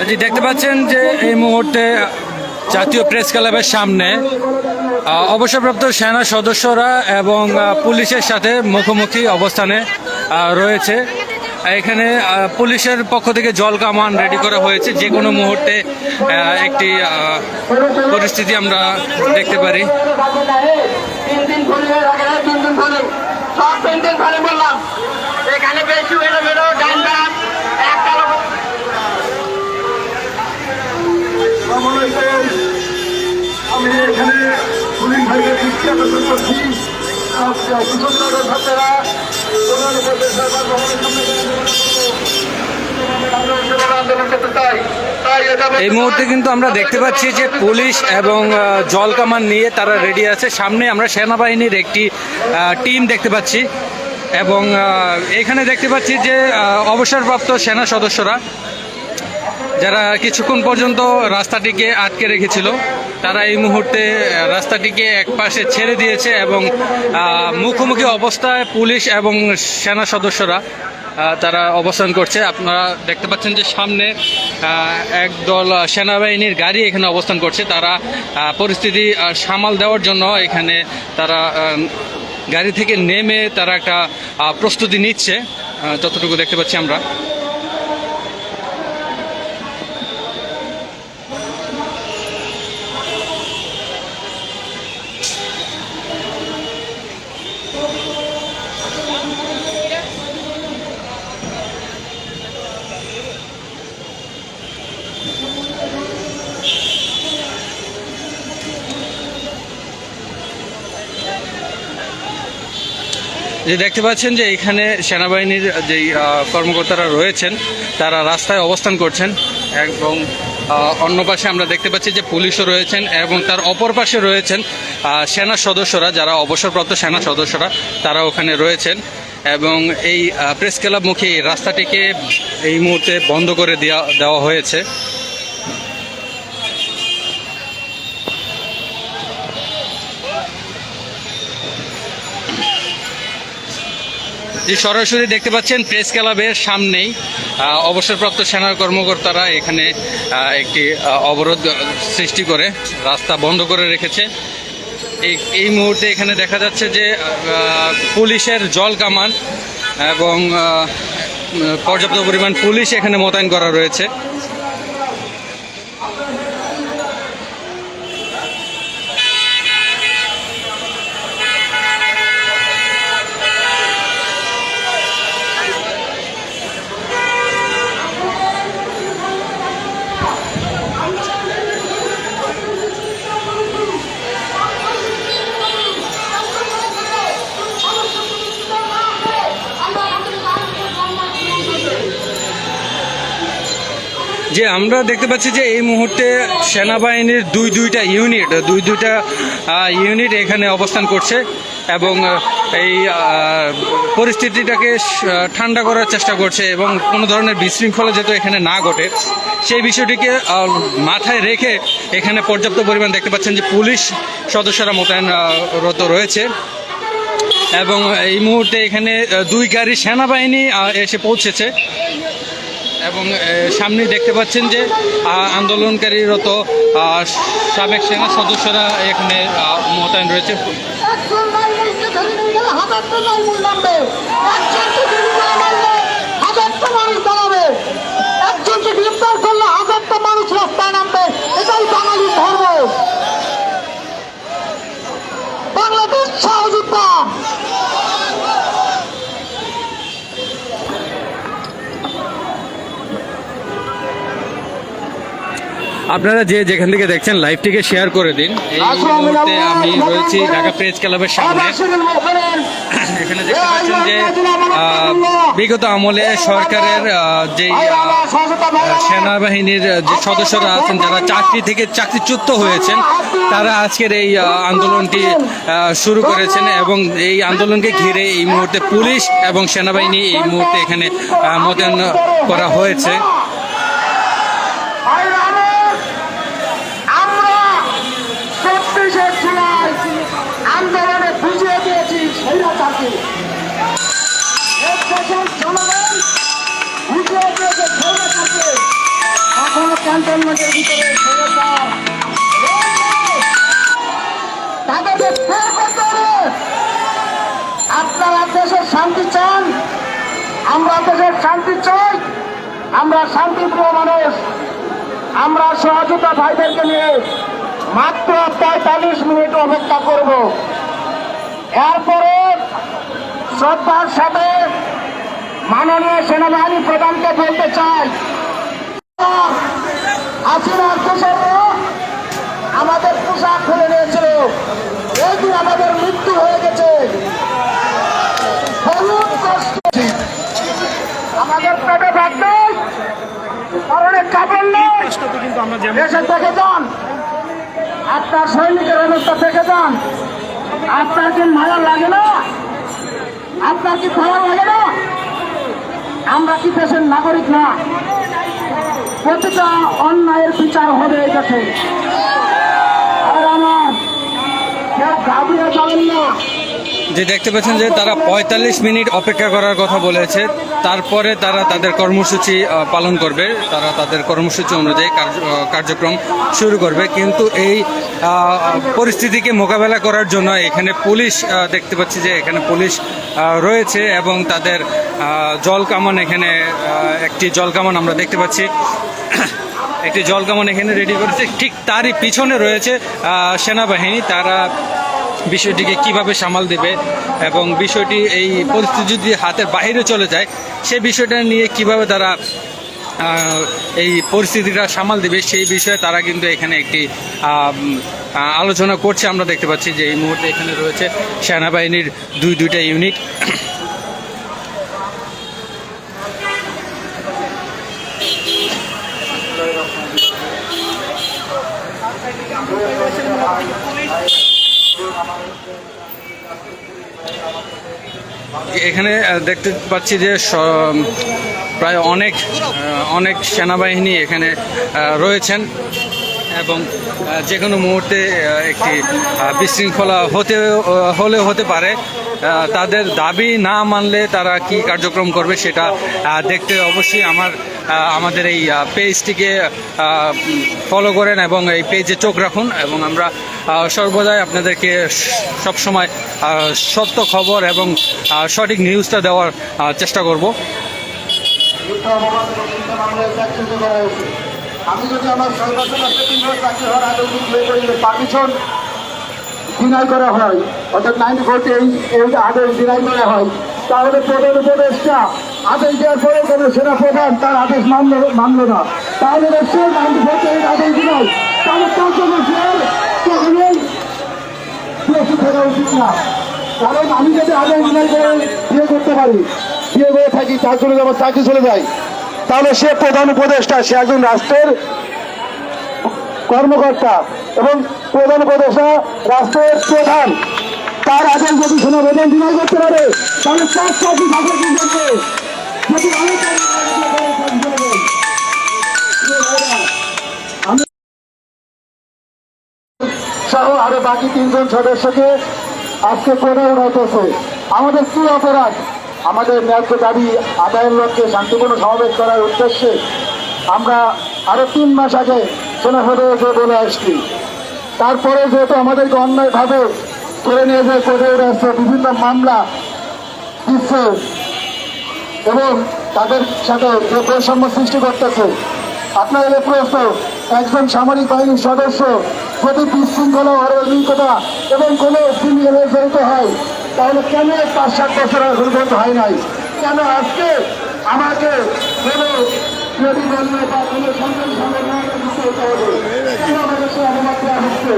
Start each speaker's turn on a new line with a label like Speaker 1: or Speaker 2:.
Speaker 1: জি দেখতে পাচ্ছেন যে এই মুহূর্তে জাতীয় প্রেস ক্লাবের সামনে অবসরপ্রাপ্ত সেনা সদস্যরা এবং পুলিশের সাথে মুখোমুখি অবস্থানে রয়েছে এখানে পুলিশের পক্ষ থেকে জল কামান রেডি করা হয়েছে যে কোনো মুহূর্তে একটি পরিস্থিতি আমরা দেখতে পারি
Speaker 2: তিন দিন ডান একটা লোক
Speaker 3: আমি এখানে ভাইকে শিক্ষা আকর্ষণ করছি। ছাত্ররা
Speaker 1: এই মুহূর্তে কিন্তু আমরা দেখতে পাচ্ছি যে পুলিশ এবং জল কামান নিয়ে তারা রেডি আছে। সামনে আমরা সেনাবাহিনীর একটি টিম দেখতে পাচ্ছি। এবং এখানে দেখতে পাচ্ছি যে অবসরপ্রাপ্ত সেনা সদস্যরা, যারা কিছুক্ষণ পর্যন্ত রাস্তাটিকে আটকে রেখেছিল, তারা এই মুহূর্তে রাস্তাটিকে এক পাশে ছেড়ে দিয়েছে এবং মুখোমুখি অবস্থায় পুলিশ এবং সেনা সদস্যরা তারা অবস্থান করছে। আপনারা দেখতে পাচ্ছেন যে সামনে একদল সেনাবাহিনীর গাড়ি এখানে অবস্থান করছে। তারা পরিস্থিতি সামাল দেওয়ার জন্য এখানে তারা গাড়ি থেকে নেমে তারা একটা প্রস্তুতি নিচ্ছে। যতটুকু দেখতে পাচ্ছি আমরা। যে দেখতে পাচ্ছেন যে এখানে সেনাবাহিনীর যেই কর্মকর্তারা রয়েছেন, তারা রাস্তায় অবস্থান করছেন এবং অন্য পাশে আমরা দেখতে পাচ্ছি যে পুলিশও রয়েছেন এবং তার অপর পাশে রয়েছেন সেনা সদস্যরা, যারা অবসরপ্রাপ্ত সেনা সদস্যরা, তারা ওখানে রয়েছেন এবং এই প্রেস ক্লাবমুখী রাস্তাটিকে এই মুহূর্তে বন্ধ করে দেওয়া দেওয়া হয়েছে। যে সরাসরি দেখতে পাচ্ছেন, প্রেস ক্লাবের সামনেই অবসরপ্রাপ্ত সেনার কর্মকর্তারা এখানে একটি অবরোধ সৃষ্টি করে রাস্তা বন্ধ করে রেখেছে। এই মুহূর্তে এখানে দেখা যাচ্ছে যে পুলিশের জল কামান এবং পর্যাপ্ত পরিমাণ পুলিশ এখানে মোতায়েন করা রয়েছে। যে আমরা দেখতে পাচ্ছি যে এই মুহূর্তে সেনাবাহিনীর দুই দুইটা ইউনিট, দুই দুইটা ইউনিট এখানে অবস্থান করছে এবং এই পরিস্থিতিটাকে ঠান্ডা করার চেষ্টা করছে এবং কোনো ধরনের বিশৃঙ্খলা যাতে এখানে না ঘটে, সেই বিষয়টিকে মাথায় রেখে এখানে পর্যাপ্ত পরিমাণ দেখতে পাচ্ছেন যে পুলিশ সদস্যরা মোতায়েন রত রয়েছে এবং এই মুহূর্তে এখানে দুই গাড়ি সেনাবাহিনী এসে পৌঁছেছে। এবং সামনে দেখতে পাচ্ছেন যে আন্দোলনকারীরত সাবেক সেনা সদস্যরা এখানে মোতায়েন রয়েছে।
Speaker 4: একজনকে গ্রেপ্তার মানুষ রাস্তায়
Speaker 1: আপনারা যে যেখান থেকে দেখছেন লাইভটিকে শেয়ার করে দিন। এই মুহূর্তে আমি রয়েছি ঢাকা প্রেস ক্লাবের সামনে। এখানে দেখতে পাচ্ছেন যে বিগত আমলে সরকারের যেই সেনাবাহিনীর যে সদস্যরা আছেন, যারা চাকরি থেকে চাকরিচ্যুত হয়েছেন, তারা আজকের এই আন্দোলনটি শুরু করেছেন এবং এই আন্দোলনকে ঘিরে এই মুহূর্তে পুলিশ এবং সেনাবাহিনী এই মুহূর্তে এখানে মোতায়েন করা হয়েছে।
Speaker 4: বাংলাদেশের আপনারা দেশের শান্তি চান, আমরা দেশের শান্তি চাই, আমরা শান্তিপ্রিয় মানুষ। আমরা সহযোগিতা ভাইদেরকে নিয়ে মাত্র পঁয়তাল্লিশ মিনিট অপেক্ষা করব। এরপরে শ্রদ্ধার সাথে মাননীয় সেনাবাহিনী প্রধানকে বলতে চাই। হাসিনার দেশেরও আমাদের পোশাক খুলে নিয়েছিল। এই আমাদের মৃত্যু হয়ে গেছে। আমাদের পেটে থাকতে কারণে কাপড় নেই। দেশে থেকে যান। আপনার সৈনিকের অবস্থা থেকে যান। আপনার কি মায়া লাগে না? আপনার কি ভালো লাগে না? আমরা কি দেশের নাগরিক না। প্রতিটা অন্যায়ের বিচার হবে এই দেশে। আর আমার কেউ ঘাবড়িয়ে যাবেন না
Speaker 1: যে দেখতে পাচ্ছেন যে তারা পঁয়তাল্লিশ মিনিট অপেক্ষা করার কথা বলেছে। তারপরে তারা তাদের কর্মসূচি পালন করবে। তারা তাদের কর্মসূচি অনুযায়ী কার্য- কার্যক্রম শুরু করবে। কিন্তু এই পরিস্থিতিকে মোকাবেলা করার জন্য এখানে পুলিশ দেখতে পাচ্ছি যে এখানে পুলিশ রয়েছে এবং তাদের জল কামান এখানে একটি জল কামান আমরা দেখতে পাচ্ছি। একটি জল কামান এখানে রেডি করেছে। ঠিক তারই পিছনে রয়েছে সেনাবাহিনী। তারা বিষয়টিকে কীভাবে সামাল দেবে এবং বিষয়টি এই পরিস্থিতি যদি হাতের বাইরে চলে যায়, সে বিষয়টা নিয়ে কীভাবে তারা এই পরিস্থিতিটা সামাল দেবে, সেই বিষয়ে তারা কিন্তু এখানে একটি আলোচনা করছে। আমরা দেখতে পাচ্ছি যে এই মুহূর্তে এখানে রয়েছে সেনাবাহিনীর দুই দুইটা ইউনিট। এখানে দেখতে পাচ্ছি যে প্রায় অনেক অনেক সেনাবাহিনী এখানে রয়েছেন এবং যে কোনো মুহূর্তে একটি বিশৃঙ্খলা হতে হলে হতে পারে। তাদের দাবি না মানলে তারা কি কার্যক্রম করবে সেটা দেখতে অবশ্যই আমার আমাদের এই পেজটিকে ফলো করেন এবং এই পেজে চোখ রাখুন এবং আমরা সর্বদাই আপনাদেরকে সব সময় সত্য খবর এবং সঠিক নিউজটা দেওয়ার চেষ্টা করব।
Speaker 4: আমি যদি আমার করি হয়, অর্থাৎ নাইনটি ফোরটি এই আদেশ ডিনাই করা হয়, তাহলে প্রধান উপদেশটা আদেশ দেওয়ার পরে কোনো সেনা প্রধান তার আদেশ মানল মানল না। তাহলে দেখছে নাইনটি ফোরটি এই আদেশ ডিনাই তাহলে তার জন্য কখনোই প্রস্তুত থাকা উচিত না। কারণ আমি যদি আদেশ ডিনাই করে বিয়ে করতে পারি। বিয়ে করে থাকি, তার জন্য যখন চাকরি চলে যায়, তাহলে সে প্রধান উপদেষ্টা, সে একজন রাষ্ট্রের কর্মকর্তা এবং প্রধান উপদেষ্টা, রাষ্ট্রের প্রধান। তার আদেশ যদি সেনাপ্রধান ডিনাই করতে পারে, তাহলে তার চাকরি থাকে বাকি তিনজন সদস্যকে আজকে করে উঠাইতেছে আমাদের কি অপরাধ? আমাদের ন্যায্য দাবি আদায়ের লক্ষ্যে শান্তিপূর্ণ সমাবেশ করার উদ্দেশ্যে আমরা আরও তিন মাস আগে সেনা সদস্য বলে আসছি। তারপরে যেহেতু আমাদেরকে অন্যায়ভাবে ধরে নিয়ে যায় করে উঠেছে বিভিন্ন মামলা দিচ্ছে এবং তাদের সাথে যে বৈষম্য সৃষ্টি করতেছে আপনার প্রস্ত একজন সামরিক বাহিনীর সদস্য যদি বিশৃঙ্খলা অরাজকতা এবং কোনো সিনিয়রে জড়িত হয়, তাহলে কেন পাঁচ সাত বছর পর্যন্ত হয় নাই? কেন আজকে আমাকে কোনো যদি বললে বা কোনো সন্তান সংগঠন দিতে হতে হবে? কেন আমাদের সে অনুমতি দেওয়া হচ্ছে?